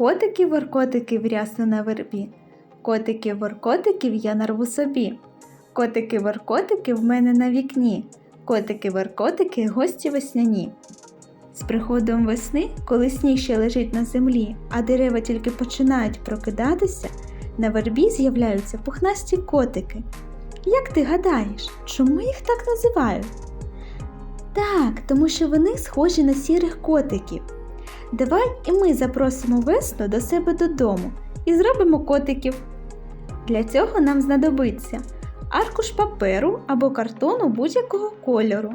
Котиків воркотиків рясно на вербі. Котиків воркотиків я нарву собі. Котики воркотики в мене на вікні. Котики воркотики гості весняні. З приходом весни, коли сніг ще лежить на землі, а дерева тільки починають прокидатися, на вербі з'являються пухнасті котики. Як ти гадаєш, чому їх так називають? Так, тому що вони схожі на сірих котиків. Давай і ми запросимо весну до себе додому і зробимо котиків. Для цього нам знадобиться аркуш паперу або картону будь-якого кольору,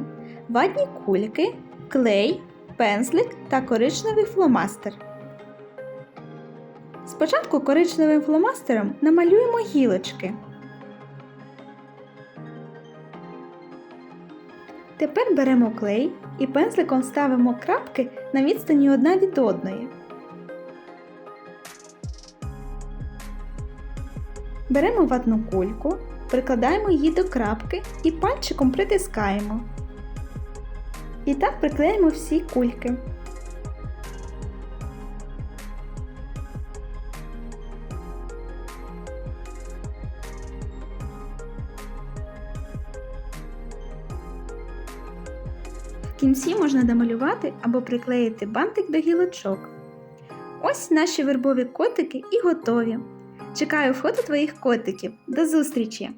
ватні кульки, клей, пензлик та коричневий фломастер. Спочатку коричневим фломастером намалюємо гілочки. Тепер беремо клей і пензликом ставимо крапки на відстані одна від одної. Беремо ватну кульку, прикладаємо її до крапки і пальчиком притискаємо. І так приклеїмо всі кульки. В кінці можна домалювати або приклеїти бантик до гілочок. Ось наші вербові котики і готові. Чекаю фото твоїх котиків. До зустрічі!